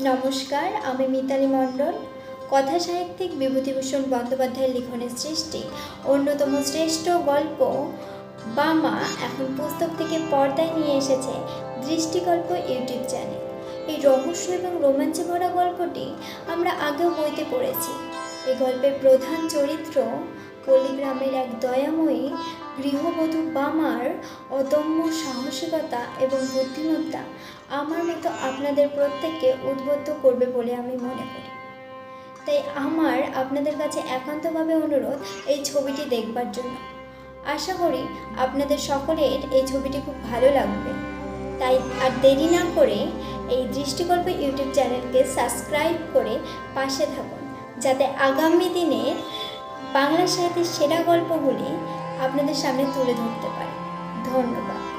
নমস্কার, আমি মিতালি মণ্ডল। কথা সাহিত্যিক বিভূতিভূষণ বন্দ্যোপাধ্যায়ের লিখনের সৃষ্টি। অন্যতম শ্রেষ্ঠ গল্প, বামা এখন পুস্তক থেকে পর্দায় নিয়ে এসেছে দৃষ্টিগল্প ইউটিউব চ্যানেল। এই রহস্য এবং রোমাঞ্চে ভরা গল্পটি আমরা আগেও বইতে পড়েছি। এই গল্পের প্রধান চরিত্র পল্লীগ্রামের এক দয়াময়ী গৃহবধূ বামার অদম্য সাহসিকতা এবং বুদ্ধিমত্তা আমার মতো আপনাদের প্রত্যেককে উদ্বুদ্ধ করবে বলে আমি মনে করি। তাই আমার আপনাদের কাছে একান্তভাবে অনুরোধ এই ছবিটি দেখবার জন্য। আশা করি আপনাদের সকলের এই ছবিটি খুব ভালো লাগবে। তাই আর দেরি না করে এই দৃষ্টিকল্প ইউটিউব চ্যানেলকে সাবস্ক্রাইব করে পাশে থাকুন, যাতে আগামী দিনে বাংলা সাহিত্যের সেরা গল্পগুলি আপনাদের সামনে তুলে ধরতে পারি। ধন্যবাদ।